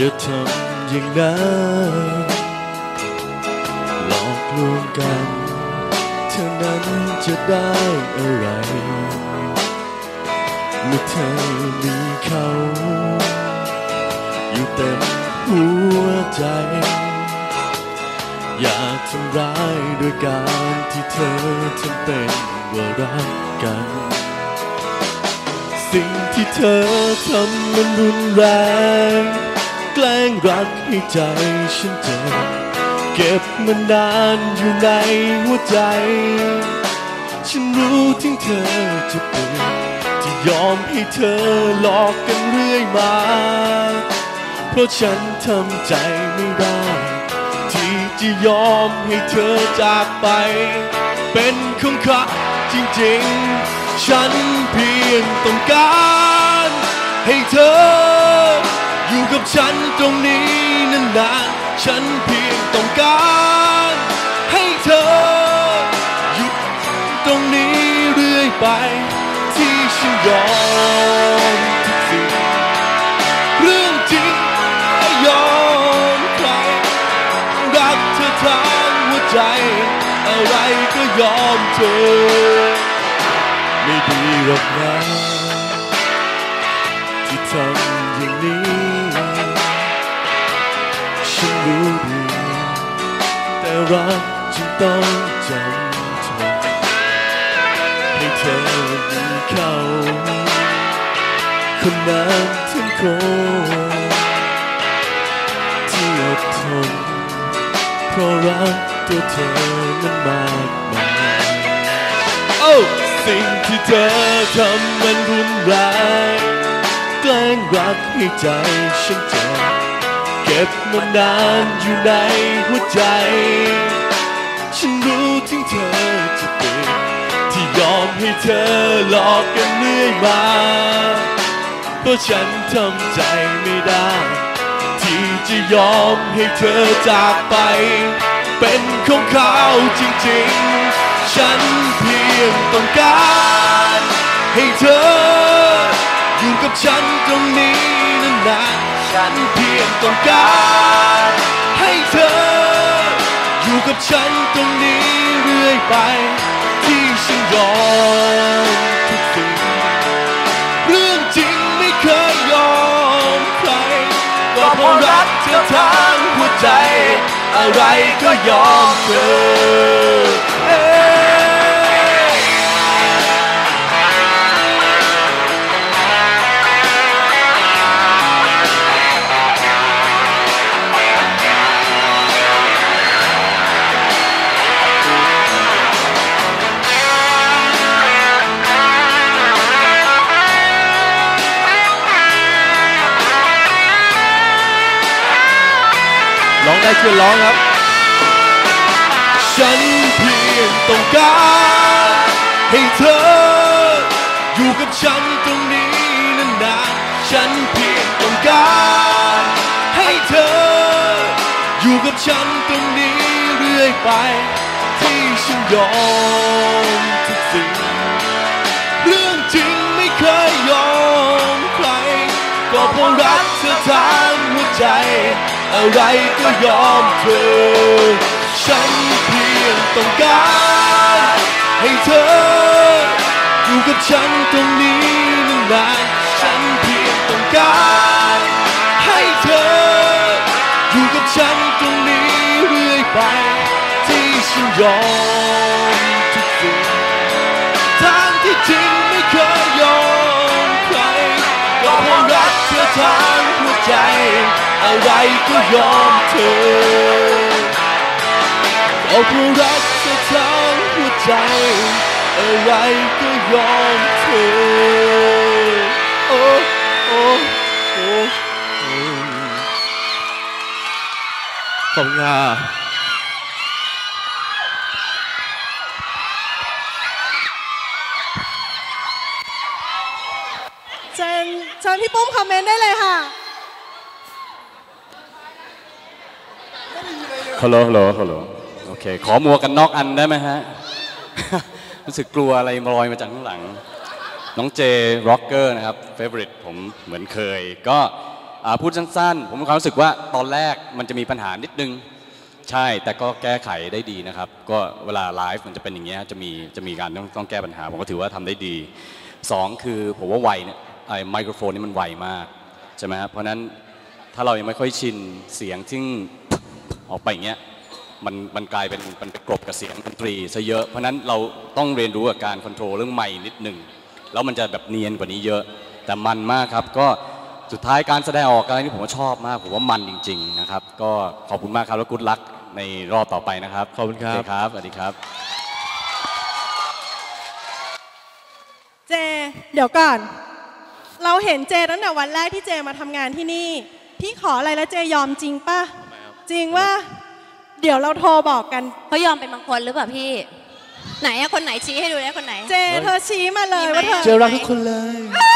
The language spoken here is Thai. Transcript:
อย่าทำอย่างนั้นหลอกลวงกันเท่านั้นจะได้อะไร เมื่อเธอมีเขา อยู่เต็มหัวใจ อย่าทำร้ายด้วยการที่เธอทำเป็นว่ารักกัน สิ่งที่เธอทำมันรุนแรง แกล้งรักให้ใจฉันเจ็บเก็บมันนานอยู่ในหัวใจ ฉันรู้ถึงเธอจะเป็นที่ยอมให้เธอหลอกกันเรื่อยมา เพราะฉันทำใจไม่ได้ ที่จะยอมให้เธอจากไป เป็นของข้าจริงๆ ฉันเพียงต้องการ ให้เธอ กับฉันตรงนี้นานๆฉันเพียงต้องการให้เธออยู่ตรงนี้เรื่อยไป ที่ฉันยอมทุกสิ่งเรื่องจริงไม่ยอมใครรักเธอทั้งหัวใจ อะไรก็ยอมเธอ ไม่ดีหรอกนะที่ทำอย่างนี้ รักจึงต้องจำทนให้เธอมีเขาคนนั้นทั้งคนที่อดทนเพราะรักตัวเธอนั้นมากมายโอ้สิ่งที่เธอทำมันรุนแรงแกล้งรักให้ใจฉันเจ็บ เก็บมันานอยู่ในหัวใจ ฉันรู้ถึงเธอจะเป็น ที่ยอมให้เธอหลอกกันเรื่อยมาเพราะฉันทำใจไม่ได้ ที่จะยอมให้เธอจากไป เป็นของเขาจริงๆ ฉันเพียงต้องการให้เธอ อยู่กับฉันตรงนี้นาน ฉันเพียงต้องการให้เธอ อยู่กับฉันตรงนี้เรื่อยไป ที่ฉันยอมทุกสิ่งเรื่องจริงไม่เคยยอมใคร ก็เพราะรักเธอทั้งหัวใจ อะไรก็ยอมเธอ ร้องได้ช่วยร้องครับ ฉันเพียงต้องการให้เธอ อยู่กับฉันตรงนี้นานๆฉันเพียงต้องการให้เธอ อยู่กับฉันตรงนี้เรื่อยไปที่ฉันยอมทุกสิ่งเรื่องจริงไม่เคยยอมใคร ก็เพราะรักเธอทั้งหัวใจ อะไรก็ยอมเธอ ฉันเพียงต้องการให้เธอ อยู่กับฉันตรงนี้นานๆฉันเพียงต้องการให้เธอ อยู่กับฉันตรงนี้เรื่อยไปที่ฉันยอมทุกสิ่งทางที่จริงไม่เคยยอมใครก็เพราะรักเธอทั้งหัวใจ อะไรก็ยอมเธอเพราะรักเธอทั้งหัวใจ อะไรก็ยอมเธอ โอ้โอ้โอ้โอ้ขอบคุณค่ะเชิญเชิญพี่ปุ้มคอมเมนต์ได้เลยค่ะ ฮัลโหลฮัลโหลฮัลโหลโอเค ขอหมวกันน็อกอันได้ไหมฮะ รู้สึกกลัวอะไรลอยมาจากข้างหลัง น้องเจร็อกเกอร์นะครับเฟเวอริตผมเหมือนเคย ก็พูดสั้นๆ ผมมีความรู้สึกว่าตอนแรกมันจะมีปัญหานิดนึง ใช่ แต่ก็แก้ไขได้ดีนะครับ ก็เวลาไลฟ์มันจะเป็นอย่างเงี้ย จะมี จะมีการต้องต้องแก้ปัญหา ผมก็ถือว่าทำได้ดีสองคือผมว่าไวเนี่ยไอ้ไมโครโฟนนี่มันไวมาก ใช่ไหมครับ เพราะฉะนั้นถ้าเรายังไม่ค่อยชินเสียงที่ ออกไปอย่างเงี้ยมันมันกลายเป็นมันไปกลบกับเสียงดนตรีซะเยอะ เพราะฉะนั้นเราต้องเรียนรู้กับการคอนโทรลเรื่องไมค์นิดหนึ่งแล้วมันจะแบบเนียนกว่านี้เยอะ แต่มันมากครับก็สุดท้ายการแสดงออกอะไรนี่ผมก็ชอบมากผมว่ามันจริง ๆ นะครับ ก็ขอบคุณมากครับแล้วกุดลักในรอบต่อไปนะครับขอบคุณครับโเครับสวัสดีครับ เจ เดี๋ยวก่อน เราเห็นเจตั้งแต่วันแรกที่เจมาทำงานที่นี่ พี่ขออะไรแล้วเจยอมจริงป่ะ จริงว่า เดี๋ยวเราโทรบอกกัน เขายอมเป็นบางคนหรือเปล่าพี่ ไหนอะคนไหนชี้ให้ดูได้คนไหน เจเธอชี้มาเลยว่าเธอ เจอรักทุกคนเลยเอ้